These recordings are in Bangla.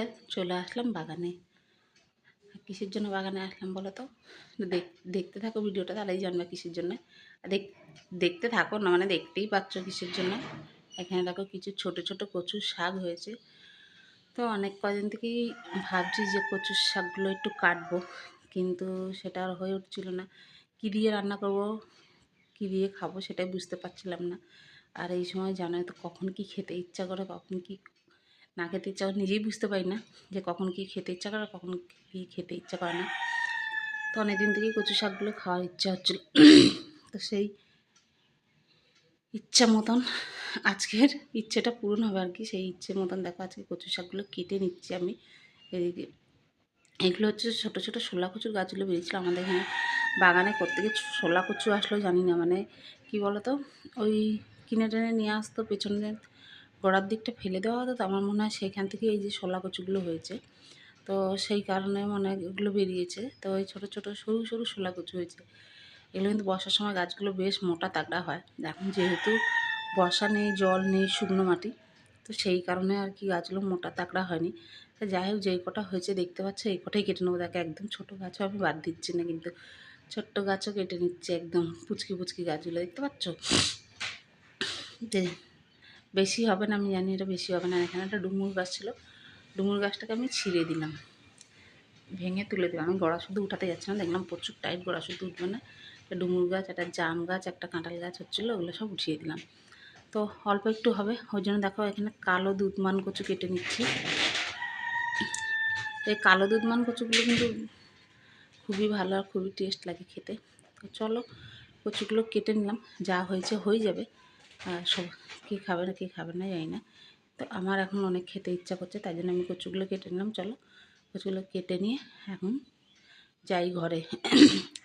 সকালবেলায় চলে আসলাম বাগানে। কিসের জন্য বাগানে আসলাম বলো তো? দেখতে থাকো ভিডিওটা, তাহলেই জানবে কিসের জন্য। দেখতে থাকো না মানে দেখতেই পাচ্ছ কিসের জন্য। এখানে দেখো কিছু ছোট ছোট কচুর শাক হয়েছে। তো অনেক কদিন থেকেই ভাবছি যে কচুর শাকগুলো একটু কাটবো, কিন্তু সেটা আর হয়ে উঠছিল না। কী দিয়ে রান্না করব, কী দিয়ে খাব সেটাই বুঝতে পারছিলাম না। আর এই সময় জানোই তো কখন কি খেতে ইচ্ছা করে, কখন কি না খেতে ইচ্ছা করে, নিজেই বুঝতে পারি না যে কখন কি খেতে ইচ্ছা করে, কখন কি খেতে ইচ্ছা করে না। তো অনেকদিন থেকেই কচু শাকগুলো খাওয়ার ইচ্ছা হচ্ছিল। তো সেই ইচ্ছা মতন আজকের ইচ্ছেটা পূরণ হবে আর কি। সেই ইচ্ছে মতন দেখো আজকে কচু শাকগুলো কেটে নিচ্ছি আমি। এদিকে এগুলো হচ্ছে ছোটো ছোটো শোলা কচুর গাছগুলো বেরিয়েছিল আমাদের এখানে। বাগানে গিয়ে শোলা কচু আসলো জানি না মানে কি বলতো? ওই কিনে টেনে নিয়ে আসতো পেছনের গোড়ার দিকটা ফেলে দেওয়া হতো, তো আমার মনে হয় সেখান থেকে এই যে শোলা কচুগুলো হয়েছে। তো সেই কারণে মানে এগুলো বেরিয়েছে। তো ওই ছোটো ছোটো, সরু সরু শোলা কচু হয়েছে। এগুলো কিন্তু বর্ষার সময় গাছগুলো বেশ মোটা তাগড়া হয়। এখন যেহেতু বর্ষা নেই, জল নেই, শুকনো মাটি, তো সেই কারণে আর কি গাছগুলো মোটা তাকড়া হয়নি। তো যাই হোক, যেই কটা হয়েছে দেখতে পাচ্ছ, এই কটাই কেটে নেব। দেখো, একদম ছোটো গাছও আমি বাদ দিচ্ছি না, কিন্তু ছোট্ট গাছও কেটে নিচ্ছে, একদম পুচকি পুচকি গাছগুলো। দেখতে পাচ্ছ? যে বেশি হবে না, আমি জানি এটা বেশি হবে না। এখানে একটা ডুমুর গাছ ছিল, ডুমুর গাছটাকে আমি ছিঁড়ে দিলাম। ভেঙে তুলে দিলাম। আমি গড়া শুধু উঠাতে যাচ্ছি না দেখলাম প্রচুর টাইট গড়া শুধু উঠবে না। একটা ডুমুর গাছ, একটা জাম গাছ, একটা কাঁঠাল গাছ হচ্ছিল, ওগুলো সব উঠিয়ে দিলাম। তো অল্প একটু হবে, ওই জন্য দেখো এখানে কালো দুধমান কচু কেটে নিচ্ছি। তো এই কালো দুধমান কচুগুলো কিন্তু খুবই ভালো আর খুবই টেস্ট লাগে খেতে। তো চলো কচুগুলো কেটে নিলাম, যা হয়েছে হয়ে যাবে। আর সব কী খাবে না, কী খাবে না জানি না। তো আমার এখন অনেক খেতে ইচ্ছা করছে, তাই জন্য আমি কচুগুলো কেটে নিলাম, চলো। কচুগুলো কেটে নিয়ে এখন যাই ঘরে।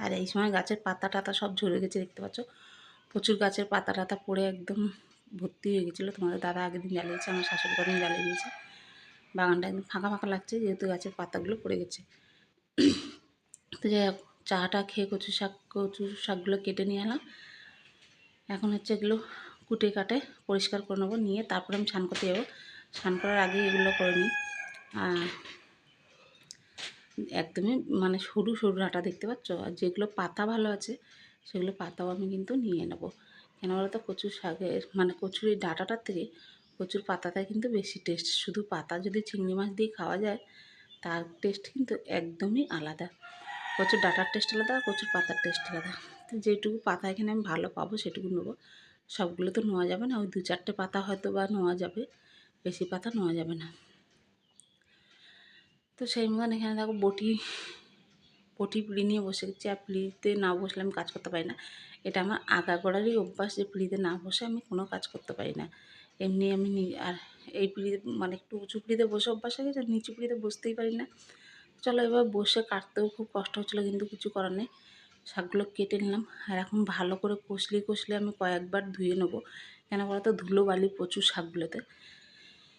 আর এই সময় গাছের পাতা টাতা সব ঝরে গেছে, দেখতে পাচ্ছ? প্রচুর গাছের পাতা টাতা পড়ে একদম ভর্তি হয়ে গেছিল। তোমাদের দাদা আগের দিন জ্বালিয়েছে, আমার শাশুড়ি কদিন জ্বালিয়ে দিয়েছে বাগানটা একদম ফাঁকা ফাঁকা লাগছে, যেহেতু গাছের পাতাগুলো পড়ে গেছে। তো যাই হোক, চাটা খেয়ে কচু শাক, কচু শাকগুলো কেটে নিয়ে এলাম। এখন হচ্ছে এগুলো কুটে কাটে, পরিষ্কার করে নেব, নিয়ে তারপরে আমি স্নান করতে যাব। স্নান করার আগে এগুলো করে নিই। একদমই মানে সরু সরু ডাঁটা দেখতে পাচ্ছ? আর যেগুলো পাতা ভালো আছে, সেগুলো পাতাও আমি কিন্তু নিয়ে নেব। কেন বলতো? কচুর শাকের মানে কচুর এই ডাঁটাটার থেকে কচুর পাতাটাই কিন্তু বেশি টেস্ট শুধু পাতা যদি চিংড়ি মাছ দিয়ে খাওয়া যায়, তার টেস্ট কিন্তু একদমই আলাদা। কচুর ডাঁটার টেস্ট আলাদা, কচুর পাতার টেস্ট আলাদা। তো যেটুকু পাতা এখানে আমি ভালো পাবো, সেটুকু নেব। সবগুলো তো নেওয়া যাবে না, ওই দু চারটে পাতা হয়তো বা নেওয়া যাবে, বেশি পাতা নেওয়া যাবে না। তো সেই মতন এখানে দেখো বটি বটি পিড়ি নিয়ে বসে গেছি, আর পিড়িতে না বসলে আমি কাজ করতে পারি না। এটা আমার আগাগোড়ারই অভ্যাস যে পিড়িতে না বসে আমি কোনো কাজ করতে পারি না। এমনি আমি আর এই পিড়িতে মানে একটু উঁচু পিড়িতে বসে অভ্যাস হয়ে গেছে, নিচু পিড়িতে বসতেই পারি না। চলো এবার বসে কাটতেও খুব কষ্ট হচ্ছিল, কিন্তু কিছু করার নেই। শাকগুলো কেটে নিলাম। আর এখন ভালো করে কষলে কষলে আমি কয়েকবার ধুয়ে নেব। কেন বলো তো? ধুলো বালি প্রচুর শাকগুলোতে।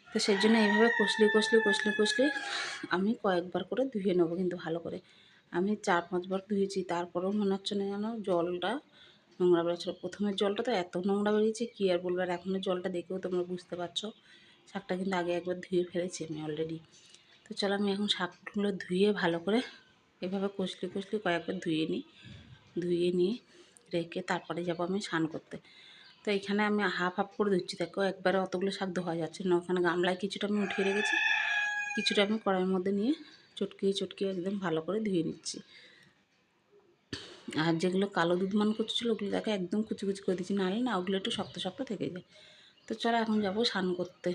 তো সেই জন্য এইভাবে কষলে কষলে কষলে কষলে আমি কয়েকবার করে ধুয়ে নেব কিন্তু ভালো করে। আমি চার পাঁচবার ধুয়েছি। তারপরেও মনে হচ্ছে না যেন জলটা নোংরা বেরোচ্ছিলো প্রথমের জলটা তো এত নোংরা বেরিয়েছে, কী আর বলব? আর এখনের জলটা দেখেও তোমরা বুঝতে পারছ, শাকটা কিন্তু আগে একবার ধুয়ে ফেলেছি আমি অলরেডি তো চলো আমি এখন শাকগুলো ধুয়ে ভালো করে এভাবে কষলে কষলে কয়েকবার ধুয়ে নিই, ধুয়ে নিয়ে রেখে তারপরে যাব আমি স্নান করতে। তো এখানে আমি হাফ হাফ করে ধুচ্ছি। দেখো একবারে অতগুলো শাক ধোয়া যাচ্ছে না, ওখানে গামলায় কিছুটা আমি উঠিয়ে রেখেছি, কিছুটা আমি কড়াইয়ের মধ্যে নিয়ে চটকিয়ে চটকিয়ে একদম ভালো করে ধুয়ে নিচ্ছি। আর যেগুলো কালো দুধ মান করছিল ওগুলো দেখো একদম কুচি কুচি করে দিচ্ছি নাহলে না ওগুলো একটু শক্ত শক্ত থেকে যায়। তো চলো এখন যাব স্নান করতে।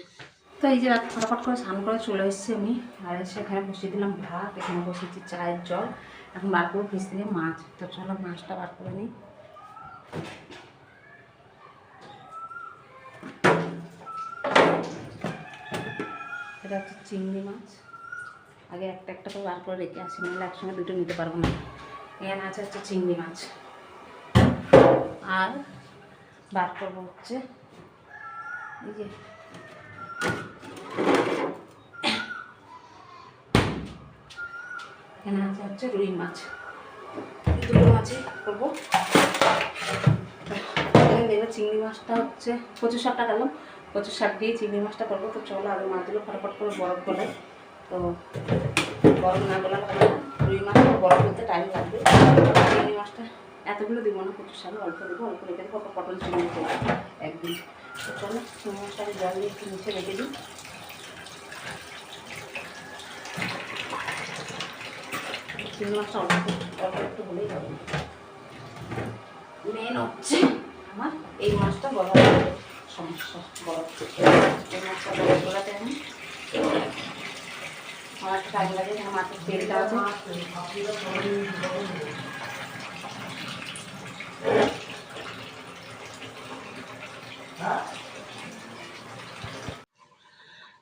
তো এই যে রাত ফটাফট করে স্নান করে চলে এসেছি আমি। আর এসে এখানে বসিয়ে দিলাম ভাত, এখানে বসিয়েছি চায়ের জল। এখন বার করব ফ্রিজ থেকে মাছ। তো চলো মাছটা বার করে নিই। এটা হচ্ছে চিংড়ি মাছ। আগে একটা একটা করে বার করে রেখে আসি, নাহলে একসঙ্গে দুটো নিতে পারব না। এখানে আছে হচ্ছে চিংড়ি মাছ। আর বার করব হচ্ছে এই যে এখানে আছে হচ্ছে রুই মাছ। দুটো মাছই করব। এখানে চিংড়ি মাছটা হচ্ছে কচু শাকটা গেলাম কচু শাক দিয়ে চিংড়ি মাছটা করব। তো চলো আগে মাছগুলো ফটাফট করে বরফ গলে তো বরফ না গলা হবে রুই মাছটা বরফ করতে টাইম লাগবে। চিংড়ি মাছটা এতগুলো দিব না কচু শাক, অল্প দেবো, অল্প রেখে দেবো। পটল চিংড়ি দেবো একদিন। তো চলো, চিংড়ি মাছটাকে জল দিয়ে একটু মুছে রেখে দিই। মাছটা অল্প অল্প একটু হলেই হবে। মেন হচ্ছে আমার এই মাছটা সমস্যা এই মাছটা আমি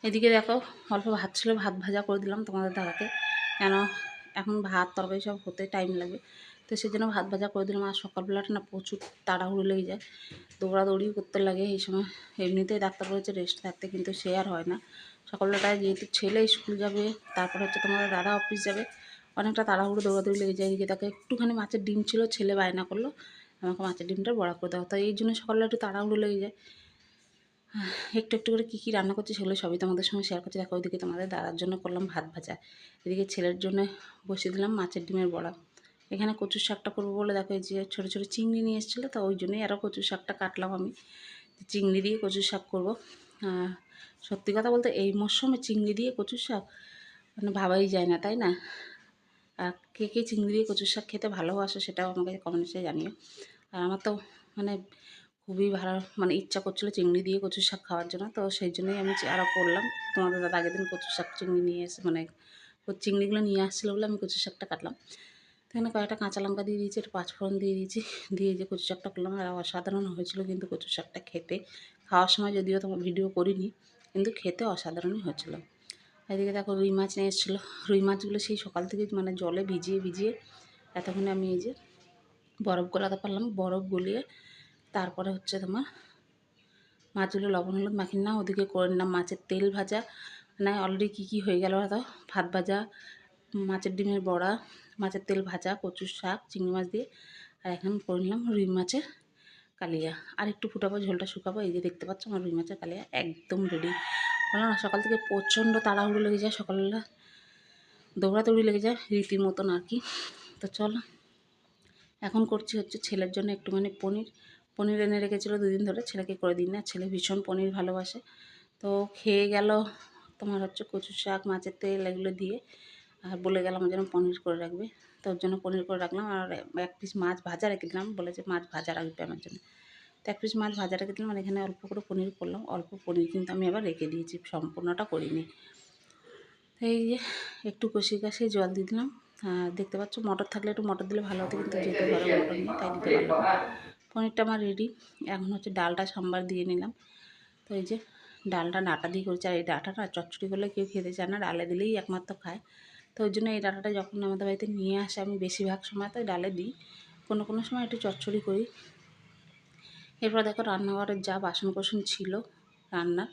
এদিকে দেখো, অল্প ভাত ছিল, ভাত ভাজা করে দিলাম তোমাদের দাদাকে। কেন এখন ভাত, তরকারি সব হতে টাইম লাগবে। তো সেই জন্য ভাত ভাজা করে দিলাম। আর সকালবেলাটা না প্রচুর তাড়াহুড়ো লেগে যায়। দৌড়াদৌড়ি করতে লাগে। এই সময় এমনিতেই ডাক্তার বলেছে রেস্ট থাকতে, কিন্তু সে আর হয় না। সকালবেলাটায় যেহেতু ছেলে স্কুল যাবে, তারপর হচ্ছে তোমার দাদা অফিস যাবে, অনেকটা তাড়াহুড়ো দৌড়াদৌড়ি লেগে যায়। এদিকে তাকে একটুখানি মাছের ডিম ছিল, ছেলে বায়না করল। আমাকে মাছের ডিমটা বড়া করে দেওয়া তো এই জন্য সকালবেলা একটু তাড়াহুড়ো লেগে যায়। একটু একটু করে কী কী রান্না করছি সেগুলো সবই তোমাদের সঙ্গে শেয়ার করছি। দেখো, ওইদিকে তোমাদের দাদার জন্য করলাম ভাত ভাজা। এদিকে ছেলের জন্য বসিয়ে দিলাম মাছের ডিমের বড়া। এখানে কচুর শাকটা করব বলে দেখো, এই যে ছোটো ছোটো চিংড়ি নিয়ে এসেছিল, তো ওই জন্যই আরও কচুর শাকটা কাটলাম আমি। চিংড়ি দিয়ে কচুর শাক করব। সত্যি কথা বলতে এই মরশুমে চিংড়ি দিয়ে কচুর শাক মানে ভাবাই যায় না, তাই না? আর কে কে চিংড়ি দিয়ে কচুর শাক খেতে ভালোবাসো সেটাও আমাকে কমেন্টসে জানিও। আর আমার তো মানে খুবই ভালো মানে ইচ্ছা করছিল চিংড়ি দিয়ে কচুর শাক খাওয়ার জন্য, তো সেই জন্যই আমি আরও করলাম। তোমাদের দাদা আগের দিন কচুর শাক চিংড়ি নিয়ে এসে মানে চিংড়িগুলো নিয়ে আসছিল বলে আমি কচুর শাকটা কাটলাম। তো এখানে কয়েকটা কাঁচা লঙ্কা দিয়ে দিয়েছি, একটা পাঁচফোড়ন দিয়ে দিয়েছি, দিয়ে যে কচু শাকটা করলাম, আর অসাধারণ হয়েছিল কিন্তু কচু শাকটা খেতে। খাওয়ার সময় যদিও তোমার ভিডিও করিনি, কিন্তু খেতে অসাধারণই হয়েছিল। এদিকে দেখো রুই মাছ নিয়ে এসেছিল। রুই মাছগুলো সেই সকাল থেকে মানে জলে ভিজিয়ে ভিজিয়ে এতক্ষণে আমি এই যে বরফ গলাতে পারলাম। বরফ গলিয়ে তারপরে হচ্ছে তোমার মাছগুলো লবণ, হলুদ মাখিয়ে না ওদিকে করে নিলাম মাছের তেল ভাজা। না অলরেডি কী কী হয়ে গেল তো ভাত ভাজা, মাছের ডিমের বড়া, মাছের তেল ভাজা, কচুর শাক, চিংড়ি মাছ দিয়ে। আর এখন করে নিলাম রুই মাছের কালিয়া। আর একটু ফুটাবো, ঝোলটা শুকাবো। এই যে দেখতে পাচ্ছ আমার রুই মাছের কালিয়া একদম রেডি বললাম না, সকাল থেকে প্রচণ্ড তাড়াহুড়ো লেগে যায়, সকালবেলা দৌড়াদৌড়ি লেগে যায়, রীতির মতন আর কি। তো চল, এখন করছি হচ্ছে ছেলের জন্য একটুখানি পনির। পনির এনে রেখেছিলো দুদিন ধরে, ছেলেকে করে দিন না ছেলে ভীষণ পনির ভালোবাসে। তো খেয়ে গেল তোমার হচ্ছে কচু শাক, মাছের তেল এগুলো দিয়ে। আর বলে গেলাম যেন পনির করে রাখবে। তো ওর জন্য পনির করে রাখলাম। আর এক পিস মাছ ভাজা রেখে দিলাম। বলেছে মাছ ভাজা রাখবে আমার জন্য। তো এক পিস মাছ ভাজা রেখে দিলাম। আর এখানে অল্প করে পনির করলাম। অল্প পনির কিন্তু আমি আবার রেখে দিয়েছি। সম্পূর্ণটা করিনি। এই যে একটু কষি কষি জল দিয়ে দিলাম। আর দেখতে পাচ্ছ মটর থাকলে একটু মটর দিলে ভালো হতো, কিন্তু যেহেতু ঘরে মটর নেই, তাই দিতে পারলাম। পনিরটা আমার রেডি এখন হচ্ছে ডালটা সাম্বার দিয়ে নিলাম। তো এই যে ডালটা ডাটা দিয়ে করেছি, আর এই ডাটাটা চচ্চড়ি করলে কেউ খেতে চায় না ডালে দিলেই একমাত্র খায়। তো ওই জন্য এই ডাটাটা যখন আমাদের বাড়িতে নিয়ে আসে, আমি বেশিরভাগ সময় তো ডালে দিই। কোনো কোনো সময় একটু চচ্চড়ি করি। এরপর দেখো রান্নাঘরের যা বাসন কোসন ছিল রান্নার,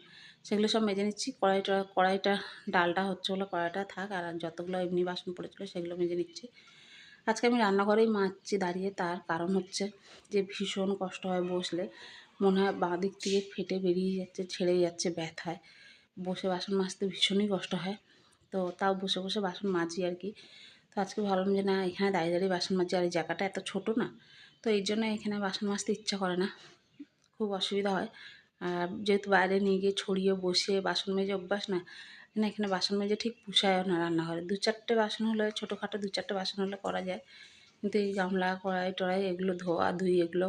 সেগুলো সব মেজে নিচ্ছি। কড়াইটা কড়াইটা, ডালটা হচ্ছে হলো কড়াইটা থাক, আর যতগুলো এমনি বাসন পড়েছিল সেগুলো মেজে নিচ্ছি। আজকে আমি রান্নাঘরেই মাজছি দাঁড়িয়ে, তার কারণ হচ্ছে যে ভীষণ কষ্ট হয় বসলে। মনে হয় বাঁ দিক থেকে ফেটে বেরিয়ে যাচ্ছে, ছেড়ে যাচ্ছে ব্যথায়। বসে বাসন মাজতে ভীষণই কষ্ট হয়। তো তাও বসে বসে বাসন মাজি আর কি। তো আজকে ভাবলাম যে না, এখানে দাঁড়িয়ে দাঁড়িয়ে বাসন মাজি আর এই জায়গাটা এত ছোটো না, তো এই জন্য এখানে বাসন মাজতে ইচ্ছা করে না। খুব অসুবিধা হয়। আর যেহেতু বাইরে নিয়ে গিয়ে ছড়িয়ে বসে বাসন মেজে অভ্যাস না না এখানে বাসন মেজে ঠিক পুষায়ও না রান্নাঘরে দু চারটে বাসন হলে, ছোটোখাটো দু চারটে বাসন হলে করা যায়। কিন্তু এই গামলা, কড়াই, টড়াই এগুলো ধোয়া, ধুই এগুলো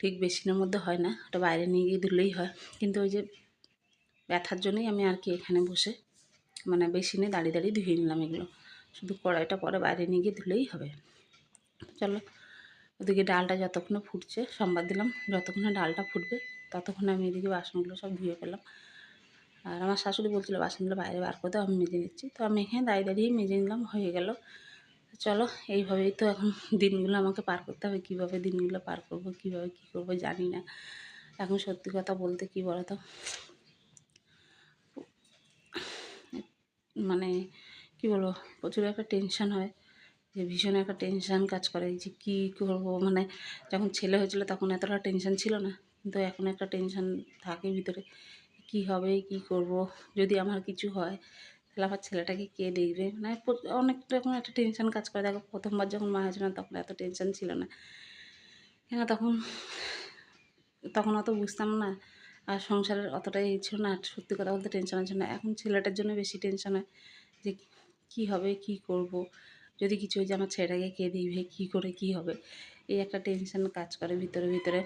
ঠিক বেশিনের মধ্যে হয় না। ওটা বাইরে নিয়ে গিয়ে ধুলেই হয়। কিন্তু ওই যে ব্যথার জন্যই আমি আর কি এখানে বসে মানে বেসিনে দাঁড়িয়ে দাঁড়িয়ে ধুয়ে নিলাম এগুলো। শুধু কড়াইটা পরে বাইরে নিয়ে গিয়ে ধুলেই হবে। চলো, ওদিকে ডালটা যতক্ষণে ফুটছে সম্বাদ দিলাম, যতক্ষণে ডালটা ফুটবে, ততক্ষণে আমি এদিকে বাসনগুলো সব ধুয়ে ফেললাম। আর আমার শাশুড়ি বলছিল, বাসনগুলো বাইরে বার করে আমি মেজে নিচ্ছি। তো আমি এখানে দাঁড়িয়ে দাঁড়িয়ে মেজে নিলাম, হয়ে গেল। চলো, এইভাবেই তো এখন দিনগুলো আমাকে পার করতে হবে, কীভাবে দিনগুলো পার করব, কীভাবে কী করব জানি না। এখন সত্যি কথা বলতে কী বলো তো মানে কী বলব, প্রচুর একটা টেনশন হয়, যে ভীষণ একটা টেনশান কাজ করে, যে কী করব? মানে যখন ছেলে হয়েছিল তখন এতটা টেনশন ছিল না, কিন্তু এখন একটা টেনশন থাকে ভিতরে। কি হবে, কি করব? যদি আমার কিছু হয়, তাহলে আমার ছেলেটাকে কে দেখবে? মানে অনেক রকম একটা টেনশন কাজ করে। দেখো, প্রথমবার যখন মা হয়েছিল তখন এত টেনশন ছিল না। কেন তখন তখন অত বুঝতাম না। আর সংসারের অতটাই ছিল না। সত্যি কথা বলতে টেনশন আছে না। এখন ছেলেটার জন্য বেশি টেনশন হয় যে কি হবে, কি করব? যদি কিছু হয়ে যায় আমার ছেলেটাকে কে দিবে কী করে, কি হবে? এই একটা টেনশন কাজ করে ভিতরে ভিতরে।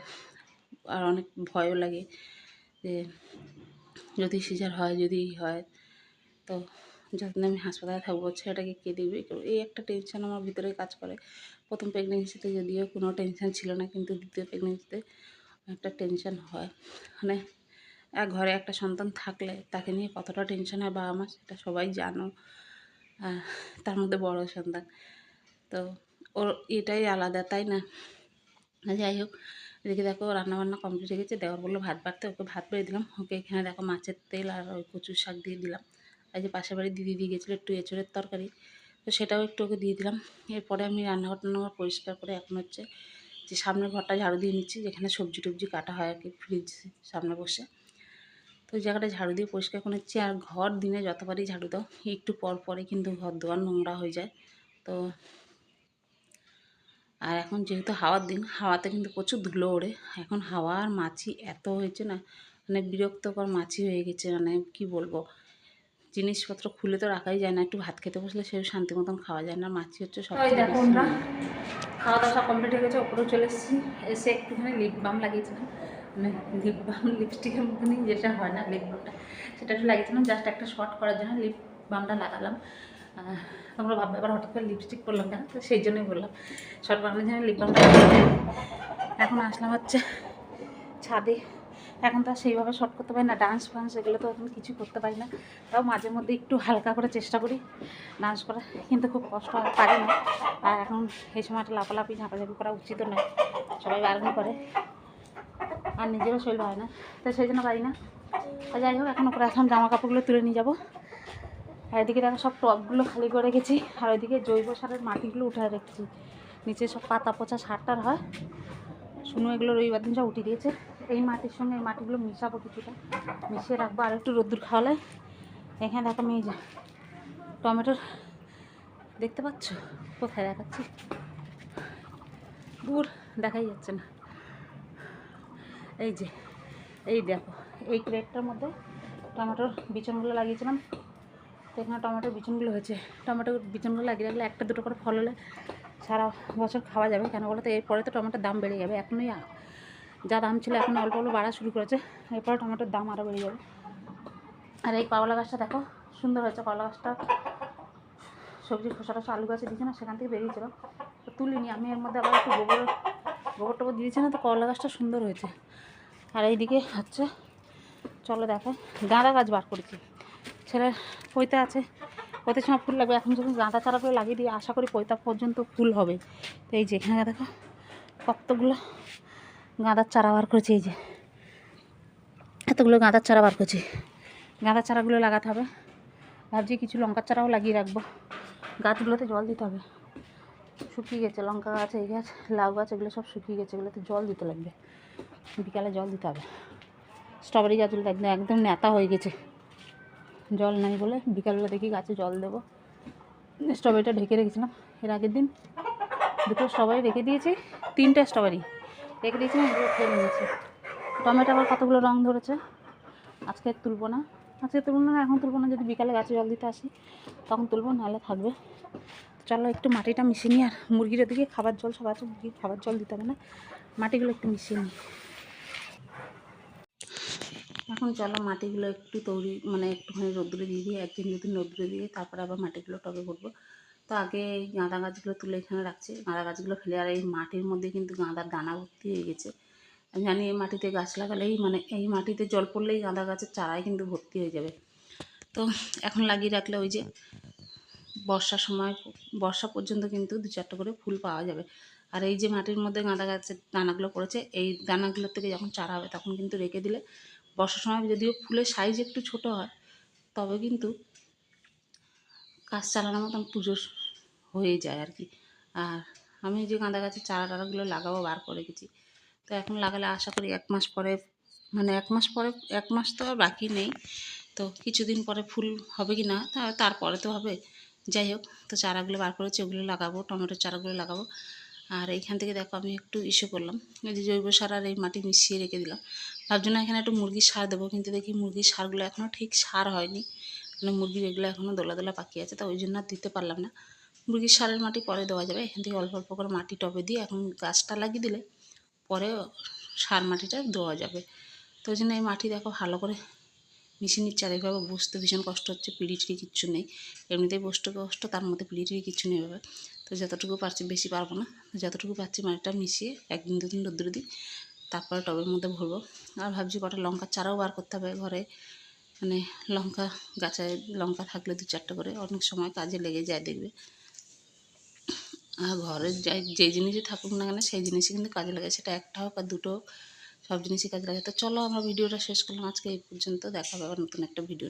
আর অনেক ভয়ও লাগে যে যদি সিজার হয়, যদি হয়, তো যতদিন আমি হাসপাতালে থাকব, ছেলেটাকে কে দেখবে? এই একটা টেনশন আমার ভিতরে কাজ করে। প্রথম প্রেগনেন্সিতে যদিও কোনো টেনশন ছিল না, কিন্তু দ্বিতীয় প্রেগনেন্সিতে একটা টেনশন হয়। মানে এক ঘরে একটা সন্তান থাকলে তাকে নিয়ে কতটা টেনশন হয় বাবা মা, সেটা সবাই জানো। তার মধ্যে বড় সন্তান। তো ওর এটাই আলাদা, তাই না? যাই হোক এদিকে দেখো রান্নাবান্না কমপ্লিট হয়ে গেছে। দেওয়ার বলল ভাত বাড়তে, ওকে ভাত বেড়ে দিলাম। ওকে এখানে দেখো মাছের তেল আর ওই কচুর শাক দিয়ে দিলাম। আর যে পাশের বাড়ি দিদি দিয়ে গেছিল একটু এঁচড়ের তরকারি, তো সেটাও একটু ওকে দিয়ে দিলাম। এরপরে আমি রান্নাঘর টান্নাঘর পরিষ্কার করে এখন হচ্ছে যে সামনের ঘরটা ঝাড়ু দিয়ে নিচ্ছি, যেখানে সবজি টবজি কাটা হয় আর কি ফ্রিজ সামনে বসে। তো ওই জায়গাটা ঝাড়ু দিয়ে পরিষ্কার করে নিচ্ছি। আর ঘর দিনে যতবারই ঝাড়ু দাও, একটু পর পরে কিন্তু ঘর দোয়ার নোংরা হয়ে যায়। তো আর এখন যেহেতু হাওয়ার দিন হাওয়াতে কিন্তু প্রচুর ধুলো ওড়ে। এখন হাওয়া আর মাছি এত হয়েছে না মানে বিরক্তকর মাছি হয়ে গেছে মানে কি বলব? জিনিসপত্র খুলে তো রাখাই যায় না একটু ভাত খেতে বসলে সেও শান্তি মতন খাওয়া যায় না মাছি হচ্ছে সব ওই দেখো আমরা খাওয়া দাওয়া কমপ্লিট হয়ে গেছে ওপরেও চলে এসেছি। এসে একটুখানি লিপ বাম লাগিয়েছিলাম। মানে লিপ বাম লিপস্টিকের মতনই যেটা হয় না লিপ বামটা সেটা একটু লাগিয়েছিলাম জাস্ট একটা শর্ট করার জন্য লিপ বামটা লাগালাম। তোমরা ভাববে এবার হঠাৎ করে লিপস্টিক করলাম কেন? তো সেই জন্যই বললাম শর্ট বানানোর জন্য লিপ এখন আসলাম হচ্ছে ছাদে। এখন তো আর সেইভাবে শর্ট করতে পারি না ডান্স ফান্স এগুলো তো এখন কিছু করতে পারি না। তাও মাঝে মধ্যে একটু হালকা করে চেষ্টা করি ডান্স করা কিন্তু খুব কষ্ট হয়, পারি না। আর এখন এই সময়টা লাফালাফি, ঝাঁপাঝাঁপি করা উচিত নয়, সবাই বারণ করে। আর নিজেরও শরীর হয় না, তো সেই জন্য পারি না। আর যাই হোক, এখন ওপরে আসলাম, জামা কাপড়গুলো তুলে নিয়ে যাব। আর এদিকে দেখো সব টবগুলো খালি করে রেখেছি। আর ওইদিকে জৈব সারের মাটিগুলো উঠে রেখেছি। নিচে সব পাতা পচা সারটার হয়। শুনো, এগুলো রবিবার দিন সব উঠিয়ে দিয়েছে। এই মাটির সঙ্গে এই মাটিগুলো মিশাবো কিছুটা। মিশিয়ে রাখব আর একটু রোদ্দুর খাওয়ালে। এখানে দেখো আমি যে টমেটোর, দেখতে পাচ্ছ? কোথায় দেখাচ্ছি? দূর দেখাই যাচ্ছে না। এই যে, এই দেখো, এই ক্রেটটার মধ্যে টমেটোর বিচনগুলো লাগিয়েছিলাম। তো এখানে টমেটোর বিচনগুলো হয়েছে। টমেটোর বিচনগুলো লাগিয়ে রাখলে একটা দুটো করে ফল হলে সারা বছর খাওয়া যাবে। কেন বলো তো? এরপরে তো টমেটোর দাম বেড়ে যাবে। এখনই যা দাম ছিল এখন অল্প অল্প বাড়া শুরু করেছে। এরপরে টমেটোর দাম আরও বেড়ে যাবে। আর এই করলা গাছটা দেখো, সুন্দর হয়েছে করলা গাছটা। সবজি খোসা টোসা আলু গাছে দিয়েছে না, সেখান থেকে বেরিয়েছিল। তো তুলিনি, আমি এর মধ্যে আবার একটু গোবর গোবর টোবর দিয়েছি না তো? করলা গাছটা সুন্দর হয়েছে। আর এইদিকে হচ্ছে, চলো দেখো, গাঁদা গাছ বার করেছি। ছেলের পৈতা আছে, পৈতার সময় ফুল লাগবে। এখন যখন গাঁদা চারা করে লাগিয়ে দিয়ে আশা করি পৈতা পর্যন্ত ফুল হবে। তো এই যে এখানে দেখো, কতগুলো গাঁদার চারা বার করেছি, এই যে। এতগুলো গাঁদার চারা বার করছি। গাঁদার চারাগুলো লাগাতে হবে। ভাবছি কিছু লঙ্কার চারাও লাগিয়ে রাখব। গাছগুলোতে জল দিতে হবে। শুকিয়ে গেছে, লঙ্কা গাছ, এই গাছ, লাউ গাছ, এগুলো সব শুকিয়ে গেছে। এগুলোতে জল দিতে লাগবে। বিকালে জল দিতে হবে। স্ট্রবেরি গাছগুলো একদম একদম নেতা হয়ে গেছে। জল নাই বলে বিকালবেলা দেখি গাছে জল দেবো। স্ট্রবেরিটা ঢেকে রেখেছিলাম এর আগের দিন। দুটো স্ট্রবেরি রেখে দিয়েছি, তিনটে স্ট্রবেরি রেখে দিয়েছিলাম, এগুলো খেয়ে নিয়েছি। টমেটো আবার কতগুলো রং ধরেছে, আজকে তুলবো না। আজকে তুলবো না, এখন তুলবো না, যদি বিকালে গাছে জল দিতে আসি, তখন তুলবো, নাহলে থাকবে। চলো একটু মাটিটা মিশিয়ে নিই, আর মুরগির ওদিকে খাবার জল, সব আছে, মুরগির খাবার জল দিতে হবে না। মাটিগুলো একটু মিশিয়ে নিই। এখন চলো মাটিগুলো একটু তৈরি মানে একটুখানি রোদ্দুরে দিয়ে দিয়ে একদিন দুদিন রোদ্দুরে দিয়ে তারপরে আবার মাটিগুলো টবে করব তো আগে গাঁদা গাছগুলো তুলে এখানে রাখছি। গাঁদা গাছগুলো ফেলে আর এই মাটির মধ্যে কিন্তু গাঁদার দানা ভর্তি হয়ে গেছে। জানি এই মাটিতে গাছ লাগালেই মানে এই মাটিতে জল পড়লেই গাঁদা গাছের চারাই কিন্তু ভর্তি হয়ে যাবে। তো এখন লাগিয়ে রাখলে ওই যে বর্ষার সময়, বর্ষা পর্যন্ত কিন্তু দু চারটে করে ফুল পাওয়া যাবে। আর এই যে মাটির মধ্যে গাঁদা গাছের দানাগুলো পড়েছে, এই দানাগুলোর থেকে যখন চারা হবে তখন কিন্তু রেখে দিলে বর্ষার সময় যদিও ফুলের সাইজ একটু ছোট হয়, তবে কিন্তু কাজ চালানোর মতন পুজো হয়ে যায় আর কি। আর আমি যে গাঁদা গাছের চারা টারাগুলো লাগাবো বার করে গেছি তো এখন লাগালে আশা করি এক মাস পরে মানে এক মাস পরে, এক মাস তো আর বাকি নেই। তো কিছুদিন পরে ফুল হবে কি না তারপরে তো হবে। যাই হোক, তো চারাগুলো বার করেছি, ওগুলো লাগাবো টমেটোর চারাগুলো লাগাবো। আর এইখান থেকে দেখো আমি একটু ইস্যু করলাম যে জৈব সার আর এই মাটি মিশিয়ে রেখে দিলাম। ভাবছি না এখানে একটু মুরগির সার দেবো, কিন্তু দেখি মুরগির সারগুলো এখনও ঠিক সার হয়নি। মানে মুরগির এগুলো এখনও দোলা দোলা পাকি আছে, তা ওই জন্য আর দিতে পারলাম না। মুরগির সারের মাটি পরে দেওয়া যাবে, এখান থেকে অল্প অল্প করে মাটি টবে দিয়ে এখন গাছটা লাগিয়ে দিলে পরে সার মাটিটা দেওয়া যাবে। তো ওই জন্য এই মাটি দেখো ভালো করে মিশিয়ে নিচ্ছে আর এইভাবে বসতে ভীষণ কষ্ট হচ্ছে পিড়ি টিড়ি কিচ্ছু নেই। এমনিতেই বসতে কষ্ট, তার মধ্যে পিড়ি টিড়ি কিচ্ছু নেই এভাবে। তো যতটুকু পারছি, বেশি পারব না। যতটুকু পারছি মাটিটা মিশিয়ে, একদিন দুদিন রোদ্দুরে দিই তারপরে টবের মধ্যে ভরবো। আর ভাবছি কটা লঙ্কা চারাও বার করতে হবে ঘরে। মানে লঙ্কা গাছে লঙ্কা থাকলে দু চারটে করে, অনেক সময় কাজে লেগে যায় দেখবে। আর ঘরে যাই যে জিনিসই থাকুক না কেন, সেই জিনিসই কিন্তু কাজে লাগে, সেটা একটা হোক আর দুটো হোক, সব জিনিসই কাজে লাগে। তো চলো আমরা ভিডিওটা শেষ করলাম, আজকে এই পর্যন্ত, দেখা হবে আবার নতুন একটা ভিডিও